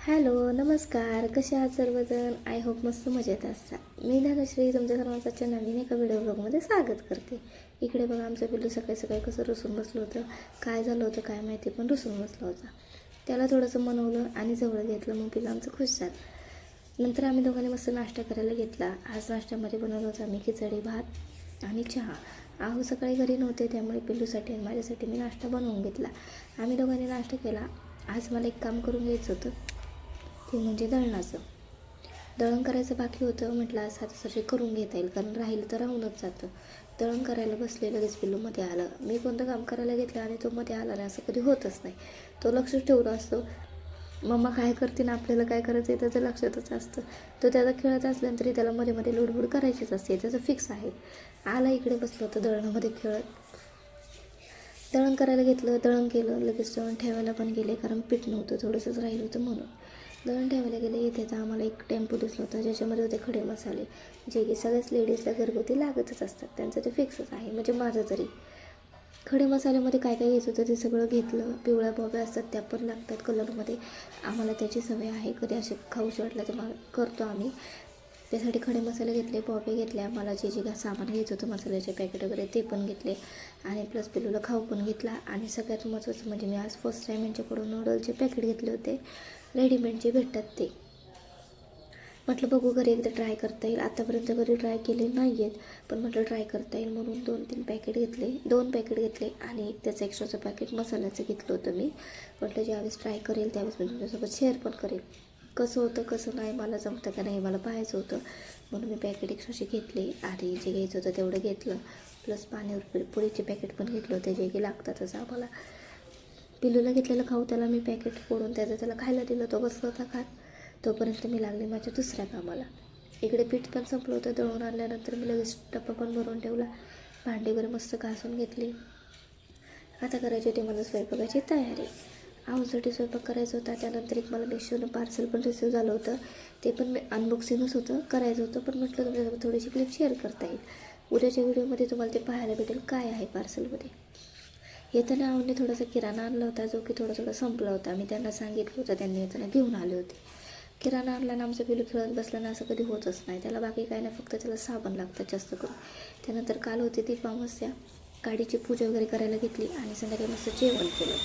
Hello नमस्कार. कसे आहात सर्वजण? आय होप मस्त मजेत असतात मी धनश्री तुमच्या सर्वांच्या नवीन एका व्हिडिओ ब्लॉगमध्ये स्वागत करते. इकडे बघा आमचं पिल्लू सकाळी सकाळी कसं रुसून बसलं होतं. काय झालं होतं काय माहिती पण रुसून बसलं होता. त्याला थोडंसं मनवलं आणि जवळ घेतलं मग पिल्लं आमचं खुश झालं. नंतर आम्ही दोघांनी मस्त नाश्ता करायला घेतला. आज नाश्त्यामध्ये बनवलं होतं आम्ही खिचडी भात आणि चहा. आहो सकाळी घरी नव्हते त्यामुळे पिल्लूसाठी आणि माझ्यासाठी मी नाश्ता बनवून घेतला. आम्ही दोघांनी नाश्ता केला. आज मला एक काम करून घ्यायचं होतं. ते म्हणजे दळणाचं. दळण करायचं बाकी होतं म्हटलं आज हातासाठी करून घेता येईल कारण राहिलं तर राहूनच जातं. दळण करायला बसले लगेच पिल्लू मध्ये आलं. मी कोणतं काम करायला घेतलं आणि तो मध्ये आला नाही असं कधी होतच नाही. तो लक्षच ठेवला असतो मम्मा काय करते ना आपल्याला काय करायचं आहे त्याचं लक्षातच असतं. तो त्याचा खेळत असल्यानंतरी त्याला मध्ये मध्ये लुडबुड करायचीच असते त्याचं फिक्स आहे. आला इकडे बसलं होतं दळणामध्ये खेळत. दळण करायला घेतलं दळण केलं लगेच दळण ठेवायला पण गेले कारण पीठ नव्हतं थोडंसंच राहिलं होतं म्हणून. दळण ठेवायला गेले येते तर आम्हाला एक टेम्पो दिसला होता ज्याच्यामध्ये होते खडे मसाले जे की सगळ्याच लेडीजला घरगुती लागतच असतात त्यांचं ते फिक्सच आहे म्हणजे माझं तरी. खडे मसाल्यामध्ये काय काय घ्यायचं होतं ते सगळं घेतलं पिवळ्या बॉब्या असतात त्या पण लागतात कलरमध्ये आम्हाला त्याची सवय आहे कधी असे खाऊशी वाटलं तर मग करतो आम्ही. त्यासाठी खडे मसाले घेतले बॉबे घेतले मला जे जे काय सामान घ्यायचं होतं मसाल्याचे पॅकेट वगैरे ते पण घेतले. आणि प्लस पिलूला खाऊ पण घेतला. आणि सगळ्यात महत्त्वाचं म्हणजे मी आज फर्स्ट टाईम यांच्याकडून नूडलचे पॅकेट घेतले होते. रेडीमेड जे भेटतात ते. म्हटलं बघू घरी एकदा ट्राय करता येईल. आतापर्यंत घरी ट्राय केले नाही आहेत पण म्हटलं ट्राय करता येईल म्हणून दोन तीन पॅकेट घेतले. दोन पॅकेट घेतले आणि एक त्याचं एक्स्ट्राचं पॅकेट मसाल्याचं घेतलं होतं मी. म्हटलं ज्यावेळेस ट्राय करेल त्यावेळेस मी तुमच्यासोबत शेअर पण करेल. कसं होतं कसं नाही मला जमतं का नाही मला पाहायचं होतं. म्हणून मी पॅकेट एक्स्ट्राचे घेतले आणि जे घ्यायचं होतं तेवढं घेतलं. प्लस पाणी पुरीचे पॅकेट पण घेतलं होतं जे की लागतातच आम्हाला. पिलूला घेतलेलं खाऊ त्याला मी पॅकेट फोडून त्याचं त्याला खायला दिलं. तो बसला होता खात. तोपर्यंत मी लागले माझ्या दुसऱ्या कामाला. इकडे पीठ पण संपलं होतं दळून आणल्यानंतर मी लगेच डब्बा पण भरून ठेवला. भांडी वगैरे मस्त घासून घेतली. आता करायची होती मला स्वयंपाकाची तयारी. आऊसाठी स्वयंपाक करायचा होता. त्यानंतर एक मला मेशोनं पार्सल पण रिसिव्ह झालं होतं. ते पण मी अनबॉक्सिंगच होतं करायचं होतं. पण म्हटलं तुमच्यासोबत थोडीशी क्लिप शेअर करता येईल. उद्याच्या व्हिडिओमध्ये तुम्हाला ते पाहायला भेटेल काय आहे पार्सलमध्ये येताना आवडने थोडासा किराणा आणला होता जो की थोडा थोडा संपला होता. मी त्यांना सांगितलं होतं त्यांनी येताना घेऊन आले होते. किराणा आणला ना आमचं पिलू खेळत बसला ना असं कधी होतच नाही. त्याला बाकी काही नाही फक्त त्याला साबण लागतं जास्त करून. त्यानंतर काल होती ती पामस्या गाडीची पूजा वगैरे करायला घेतली आणि संध्याकाळी मस्त जेवण केलं.